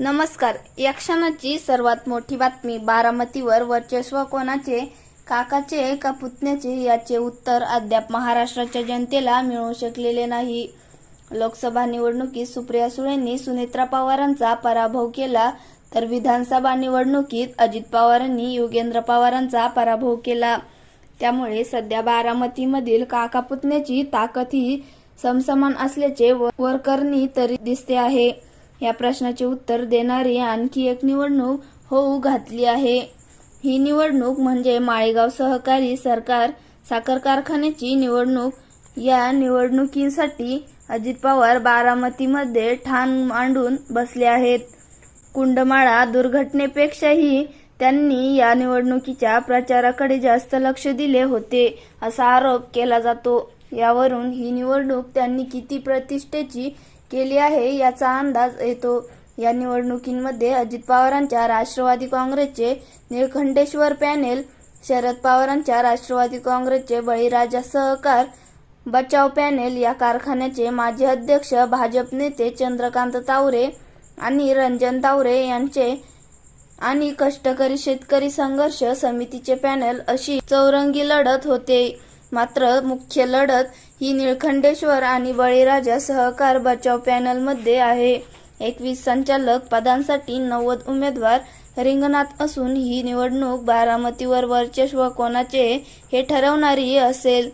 नमस्कार. या क्षणाची सर्वात मोठी बातमी बारामतीवर वर्चस्व कोणाचे काकाचे का पुतण्याचे याचे उत्तर अद्याप महाराष्ट्राच्या जनतेला मिळू शकलेले नाही. लोकसभा निवडणुकीत सुप्रिया सुळेंनी सुनेत्रा पवारांचा पराभव केला तर विधानसभा निवडणुकीत अजित पवारांनी योगेंद्र पवारांचा पराभव केला. त्यामुळे सध्या बारामतीमधील काका पुतण्याची ताकद ही समसमान असल्याचे व- वरकरणी तरी दिसते आहे. या प्रश्नाचे उत्तर देणारी आणखी एक निवडणूक होऊ घातली आहे. ही निवडणूक म्हणजे माळेगाव सहकारी सरकार साखर कारखान्याची निवडणूक. या निवडणुकीसाठी अजित पवार बारामतीमध्ये ठाण मांडून बसले आहेत. कुंडमाळा दुर्घटनेपेक्षाही त्यांनी या निवडणुकीच्या प्रचाराकडे जास्त लक्ष दिले होते असा आरोप केला जातो. यावरून ही निवडणूक त्यांनी किती प्रतिष्ठेची केली आहे याचा अंदाज येतो. या निवडणुकीमध्ये अजित पवारांच्या राष्ट्रवादी काँग्रेसचे निळखंडेश्वर पॅनेल शरद पवारांच्या राष्ट्रवादी काँग्रेसचे बळीराजा सहकार बचाव पॅनेल या कारखान्याचे माजी अध्यक्ष भाजप नेते चंद्रकांत तावरे आणि रंजन तावरे यांचे आणि कष्टकरी शेतकरी संघर्ष समितीचे पॅनल अशी चौरंगी लढत होते. मात्र मुख्य लढत ही निळखंडेश्वर आणि बळीराजा सहकार बचाव पॅनलमध्ये आहे. एकवीस संचालक पदांसाठी नव्वद उमेदवार रिंगणात असून ही निवडणूक बारामतीवर वर्चस्व कोणाचे हे ठरवणारी असेल.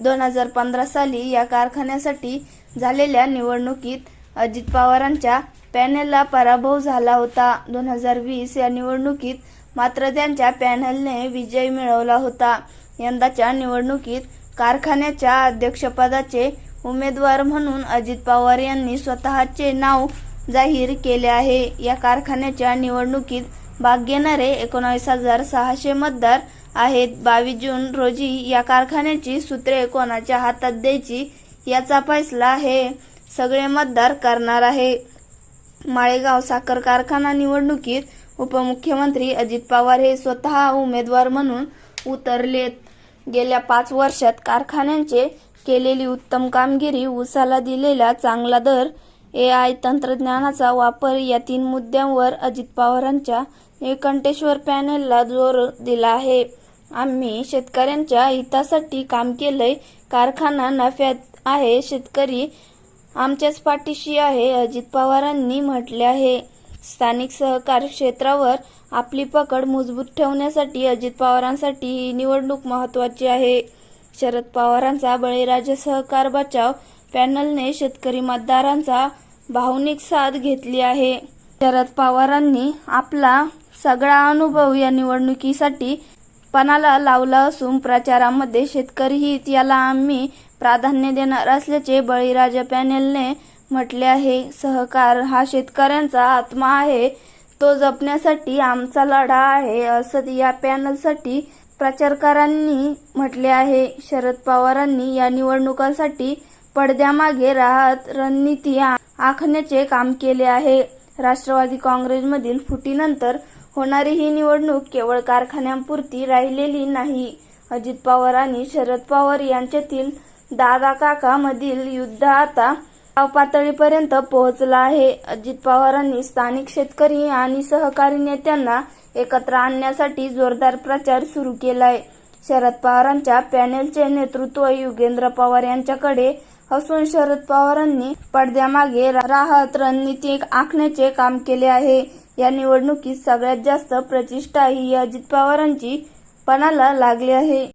दोन हजार पंधरा साली या कारखान्यासाठी झालेल्या निवडणुकीत अजित पवारांच्या पॅनेलला पराभव झाला होता. दोन हजार वीस या निवडणुकीत मात्र त्यांच्या पॅनलने विजय मिळवला होता. यंदाच्या निवडणुकीत कारखान्याच्या अध्यक्षपदाचे उमेदवार म्हणून अजित पवार यांनी स्वतःचे नाव जाहीर केले आहे. या कारखान्याच्या निवडणुकीत भाग घेणारे एकोणावीस हजार सहाशे मतदार आहेत. बावीस जून रोजी या कारखान्याची सूत्रे कोणाच्या हातात द्यायची याचा फैसला हे सगळे मतदार करणार आहे. माळेगाव साखर कारखाना निवडणुकीत उपमुख्यमंत्री अजित पवार हे स्वतः उमेदवार म्हणून उतरलेत. गेल्या पाच वर्षात कारखान्यांचे केलेली उत्तम कामगिरी उसाला दिलेला चांगला दर ए आय तंत्रज्ञानाचा वापर या तीन मुद्द्यांवर अजित पवारांच्या निळकंठेश्वर पॅनेलला जोर दिला आहे. आम्ही शेतकऱ्यांच्या हितासाठी काम केलंय. कारखाना नफ्यात आहे. शेतकरी आमच्याच पाठीशी आहे अजित पवारांनी म्हटले आहे. स्थानिक सहकार क्षेत्रावर आपली पकड मजबूत ठेवण्यासाठी अजित पवारांसाठी ही निवडणूक महत्वाची आहे. शरद पवारांचा बळीराजा सहकार बचाव पॅनलने शेतकरी मतदारांचा भावनिक साथ घेतली आहे. शरद पवारांनी आपला सगळा अनुभव या निवडणुकीसाठी पणाला लावला असून प्रचारामध्ये शेतकरी हित याला आम्ही प्राधान्य देणार असल्याचे बळीराजा पॅनेलने म्हटले आहे सहकार हा शेतकऱ्यांचा आत्मा आहे. तो जपण्यासाठी आमचा लढा आहे असं या पॅनलसाठी प्रचारकारांनी म्हटले आहे. शरद पवारांनी या निवडणुकांसाठी पडद्यामागे राहत रणनीती आखण्याचे काम केले आहे. राष्ट्रवादी काँग्रेसमधील फुटीनंतर होणारी ही निवडणूक केवळ कारखान्यांपुरती राहिलेली नाही. अजित पवार आणि शरद पवार यांच्यातील दादा काका मधील युद्ध आता गाव पातळीपर्यंत पोहोचला आहे. अजित पवारांनी स्थानिक शेतकरी आणि सहकारी नेत्यांना एकत्र आणण्यासाठी जोरदार प्रचार सुरू केलाय. शरद पवारांच्या पॅनेलचे नेतृत्व युगेंद्र पवार यांच्याकडे असून शरद पवारांनी पडद्यामागे राहत रणनीती आखण्याचे काम केले आहे. या निवडणुकीत सगळ्यात जास्त प्रतिष्ठा ही अजित पवारांची पणाला लागली आहे.